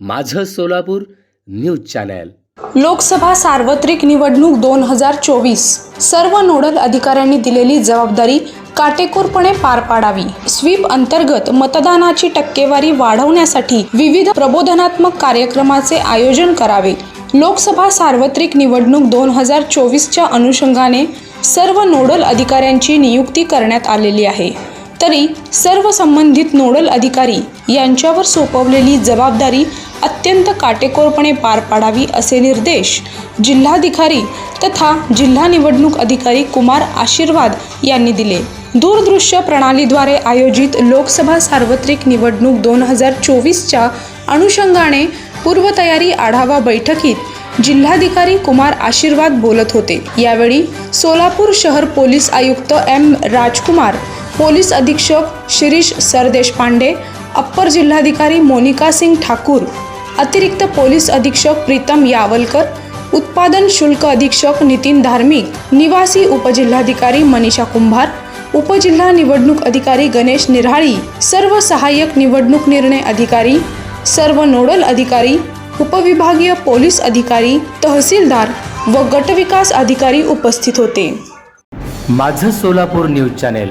माझं Solapur news channel. Lok Sabha सार्वत्रिक निवडणूक दोन हजार चोवीस. सर्व नोडल अधिकाऱ्यांनी दिलेली जबाबदारी काटेकोरपणे पार पाडावी. स्वीप अंतर्गत मतदानाची टक्केवारी वाढवण्यासाठी विविध प्रबोधनात्मक कार्यक्रमाचे आयोजन करावे. लोकसभा सार्वत्रिक निवडणूक दोन हजार चोवीसच्या अनुषंगाने सर्व नोडल अधिकाऱ्यांची नियुक्ती करण्यात आलेली आहे. तरी सर्व संबंधित नोडल अधिकारी यांच्यावर सोपवलेली जबाबदारी अत्यंत काटेकोरपणे पार पाडावी असे निर्देश जिल्हाधिकारी तथा जिल्हा निवडणूक अधिकारी कुमार आशीर्वाद यांनी दिले. दूरदृश्य प्रणालीद्वारे आयोजित लोकसभा सार्वत्रिक निवडणूक दोन हजार चोवीसच्या अनुषंगाने पूर्वतयारी आढावा बैठकीत जिल्हाधिकारी कुमार आशीर्वाद बोलत होते. यावेळी सोलापूर शहर पोलीस आयुक्त एम राजकुमार पोलीस अधीक्षक शिरीष सरदेशपांडे अप्पर जिल्हाधिकारी मोनिका सिंग ठाकूर अतिरिक्त पोलीस अधीक्षक प्रीतम यावलकर उत्पादन शुल्क अधीक्षक नितीन धार्मिक निवासी उपजिल्हाधिकारी मनीषा कुंभार उपजिल्हा निवडणूक अधिकारी गणेश निराळी सर्व सहाय्यक निवडणूक निर्णय अधिकारी सर्व नोडल अधिकारी उपविभागीय पोलीस अधिकारी तहसीलदार व गटविकास अधिकारी उपस्थित होते. माझं सोलापूर न्यूज चॅनेल